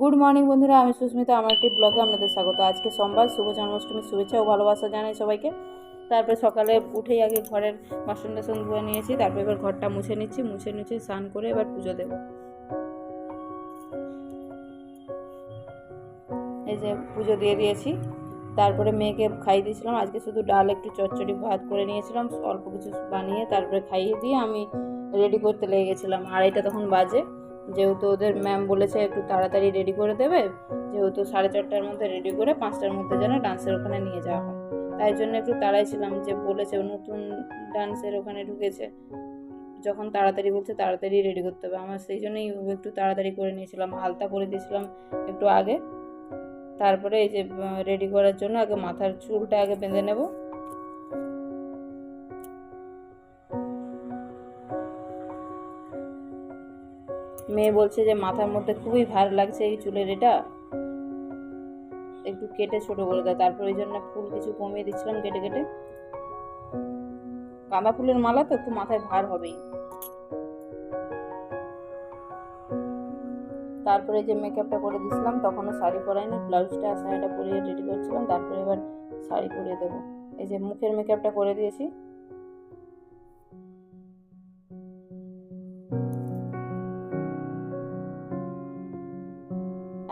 Good morning বন্ধুরা, আমি সুস্মিতা। আমার একটি ব্লগে আপনাদের স্বাগত। আজকে সোমবার, শুভ জন্মাষ্টমীর শুভেচ্ছা ও ভালোবাসা জানাই সবাইকে। তারপরে সকালে উঠেই আগে ঘরের বাসন টাসন ধুয়ে নিয়েছি, তারপরে এবার ঘরটা মুছে নিচ্ছি, মুছে নিচ্ছে স্নান করে এবার পুজো দেব। এই যে পুজো দিয়ে দিয়েছি, তারপরে মেয়েকে খাইয়ে দিয়েছিলাম। আজকে শুধু ডাল, একটু চচ্চড়ি ভাত করে নিয়েছিলাম, অল্প কিছু বানিয়ে তারপরে খাইয়ে দিয়ে আমি রেডি করতে লেগে গেছিলাম। আড়াইটা তখন বাজে। যেহেতু ওদের ম্যাম বলেছে একটু তাড়াতাড়ি রেডি করে দেবে, যেহেতু সাড়ে চারটার মধ্যে রেডি করে পাঁচটার মধ্যে যেন ডান্সের ওখানে নিয়ে যাওয়া হয়। তাই জন্য একটু তাড়াই ছিলাম যে বলেছে নতুন ডান্সের ওখানে ঢুকেছে। যখন তাড়াতাড়ি বলছে তাড়াতাড়ি রেডি করতে হবে। আমার সেই জন্যই একটু তাড়াতাড়ি করে নিয়েছিলাম আলতা করে দিয়েছিলাম একটু আগে। তারপরে এই যে রেডি করার জন্য আগে মাথার চুলটা আগে বেঁধে নেব। মেয়ে বলছে যে মাথার মধ্যে খুবই ভার লাগছে এই চুলের এটা। একটু কেটে ছোট করে দেয়, তারপর ওই জন্য ফুল কিছু কমিয়ে দিচ্ছিলাম কেটে কেটে। গাঁদা ফুলের মালা তো একটু মাথায় ভার হবেই। তারপরে যে মেকআপটা করে দিয়েছিলাম তখনও শাড়ি পরাইনি, ব্লাউজটা, শাড়িটা পরিয়ে রেডি করছিলাম, তারপরে এবার শাড়ি পরিয়ে দেবো। এই যে মুখের মেকআপটা করে দিয়েছি।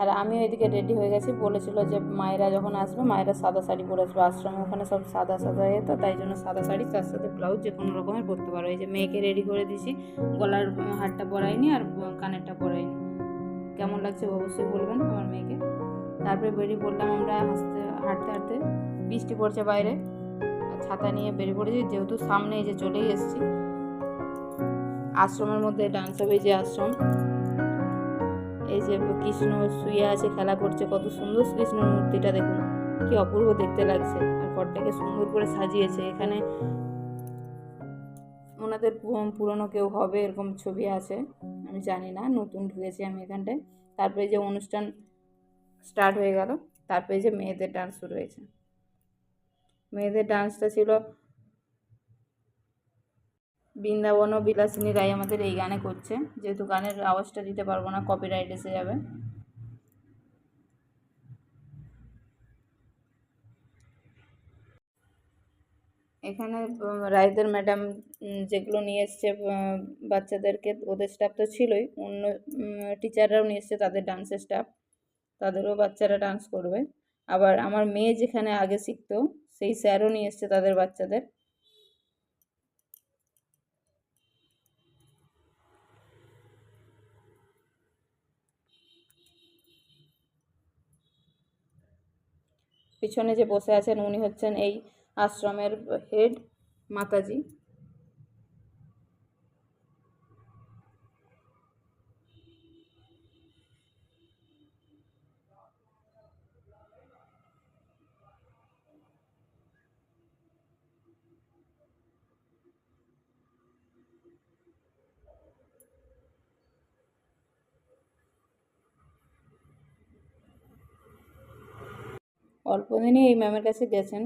আর আমিও এদিকে রেডি হয়ে গেছি। বলেছিল যে মায়েরা যখন আসবে, মায়েরা সাদা শাড়ি পরে আসবে। আশ্রমে ওখানে সব সাদা সাদা হয়ে তো, তাই জন্য সাদা শাড়ি, তার সাথে ব্লাউজ যে কোনো রকমের পরতে পারো। এই যে মেয়েকে রেডি করে দিয়েছি গলার হারটা পরাইনি আর কানেরটা পরাইনি। কেমন লাগছে অবশ্যই বলবেন আমার মেয়েকে। তারপরে বেরিয়ে পড়লাম আমরা হাসতে, হাঁটতে হাঁটতে। বৃষ্টি পড়ছে বাইরে ছাতা নিয়ে বেরিয়ে পড়েছি। যেহেতু সামনে এই যে চলেই এসেছি। আশ্রমের মধ্যে ডান্স হবে যে আশ্রম। এই যে কৃষ্ণ শুয়ে আছে, খেলা করছে, কত সুন্দর কৃষ্ণ মূর্তিটা দেখুন। কি অপূর্ব দেখতে লাগছে। আর ঘরটাকে সুন্দর করে সাজিয়েছে। এখানে ওনাদের পুরনো কেউ হবে এরকম ছবি আছে। আমি জানি না, নতুন ঢুকেছি আমি এখানটায়। তারপরে যে অনুষ্ঠান স্টার্ট হয়ে গেল। তারপরে যে মেয়েদের ডান্স শুরু হয়েছে। মেয়েদের ডান্সটা ছিল বৃন্দাবন ও বিলাসিনী রায় আমাদের এই গানে করছে। যেহেতু গানের আওয়াজটা দিতে পারব না কপিরাইট এসে যাবে। এখানে রায়দের ম্যাডাম যেগুলো নিয়ে এসছে বাচ্চাদেরকে, ওদের স্টাফ তো ছিলই। অন্য টিচাররাও নিয়ে এসছে, তাদের ডান্সের স্টাফ তাদেরও বাচ্চারা ডান্স করবে। আবার আমার মেয়ে যেখানে আগে শিখতো, সেই স্যারও নিয়ে এসছে তাদের বাচ্চাদের। পিছনে যে বসে আছেন উনি হচ্ছেন এই আশ্রমের হেড মাতাজি। অল্প দিনই এই ম্যামের কাছে গেছেন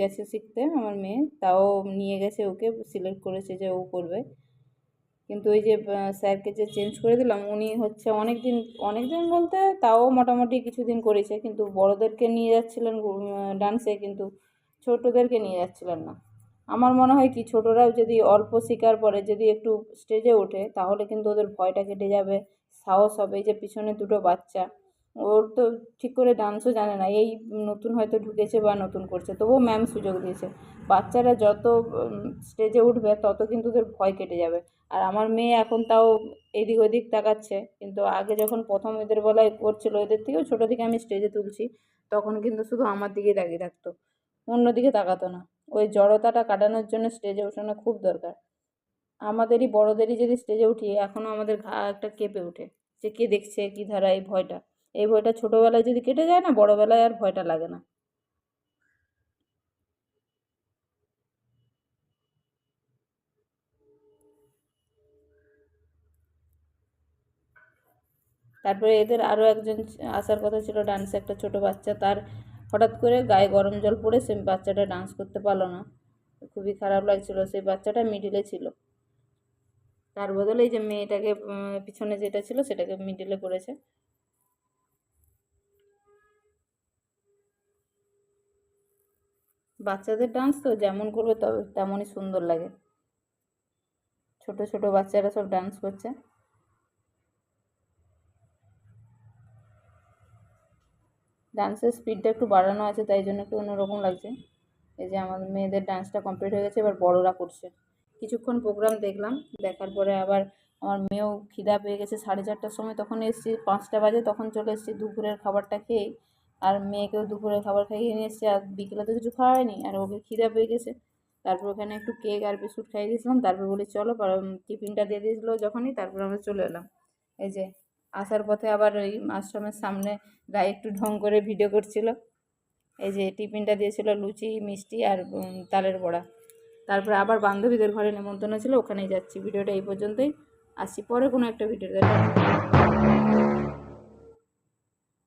গেছে শিখতে আমার মেয়ে, তাও নিয়ে গেছে ওকে সিলেক্ট করেছে যে ও করবে। কিন্তু ওই যে স্যারকে যে চেঞ্জ করে দিলাম, উনি হচ্ছে অনেক দিন অনেক দিন বলতে তাও মোটামুটি কিছুদিন করেছে, কিন্তু বড়োদেরকে নিয়ে যাচ্ছিলেন ডান্সে কিন্তু ছোটোদেরকে নিয়ে যাচ্ছিলেন না। আমার মনে হয় কি, ছোটরাও যদি অল্প শিকার পরে যদি একটু স্টেজে ওঠে, তাহলে কিন্তু ওদের ভয়টা কেটে যাবে, সাহস হবে এই যে পিছনে দুটো বাচ্চা। ওর তো ঠিক করে ডান্সও জানে না। এই নতুন হয়তো ঢুকেছে বা নতুন করছে। তবুও ম্যাম সুযোগ দিয়েছে। বাচ্চারা যত স্টেজে উঠবে, তত কিন্তু ওদের ভয় কেটে যাবে। আর আমার মেয়ে এখন তাও এদিক ওদিক তাকাচ্ছে। কিন্তু আগে যখন প্রথম এদের বেলায় করছিল, এদের থেকেও ছোটো থেকে আমি স্টেজে তুলছি, তখন কিন্তু শুধু আমার দিকে তাকিয়ে থাকতো। অন্যদিকে তাকাতো না। ওই জড়তাটা কাটানোর জন্য স্টেজে ওঠানো খুব দরকার। আমাদেরই, বড়োদেরই যদি স্টেজে উঠি এখনও আমাদের ঘা একটা কেঁপে ওঠে। যে কে দেখছে, কী ধারা, এই ভয়টা। এই ভয়টা ছোটোবেলায় যদি কেটে যায় না, বড়োবেলায় আর ভয়টা লাগে না। তারপরে এদের আরও একজন আসার কথা ছিল ডান্সে একটা ছোট বাচ্চা, তার হঠাৎ করে গায়ে গরম জল পড়ে, সে বাচ্চাটা ডান্স করতে পারল না। খুবই খারাপ লাগছিল, সেই বাচ্চাটা মিডিলে ছিল। তার বদলে এই যে মেয়েটাকে পিছনে যেটা ছিল, সেটাকে মিডিলে করেছে। বাচ্চাদের ডান্স তো যেমন করবে তবে তেমনই সুন্দর লাগে। ছোট ছোট বাচ্চারা সব ডান্স করছে। ডান্সের স্পিডটা একটু বাড়ানো আছে, তাই জন্য একটু অন্যরকম লাগছে। এই যে আমাদের মেয়েদের ডান্সটা কমপ্লিট হয়ে গেছে, এবার বড়রা করছে। কিছুক্ষণ প্রোগ্রাম দেখলাম, দেখার পরে আবার আমার মেয়েও খিদা পেয়ে গেছে, সাড়ে চারটার সময় তখন এসেছি, পাঁচটা বাজে তখন চলে এসেছি, দুপুরের খাবারটা খেয়ে আর মেয়েকেও দুপুরে খাবার খাইয়ে নিয়ে এসেছি, আর বিকেলে তো কিছু খাওয়া হয়নি, আর ওকে খিদা পেয়ে গেছে। তারপর ওখানে একটু কেক আর বিস্কুট খাইয়ে দিয়েছিলাম, তারপর বলি, চলো টিফিনটা দিয়ে দিয়েছিলো যখনই, তারপর আমরা চলে এলাম। এই যে, আসার পথে আবার ওই আশ্রমের সামনে গায়ে একটু ঢং করে ভিডিও করছিল। এই যে, টিফিনটা দিয়েছিল লুচি, মিষ্টি আর তালের বড়া। তারপরে আবার বান্ধবীদের ঘরে নেমন্তন্ন ছিল, ওখানেই যাচ্ছি। ভিডিওটা এই পর্যন্তই। আসছি পরে কোনো একটা ভিডিও ভিডিওতে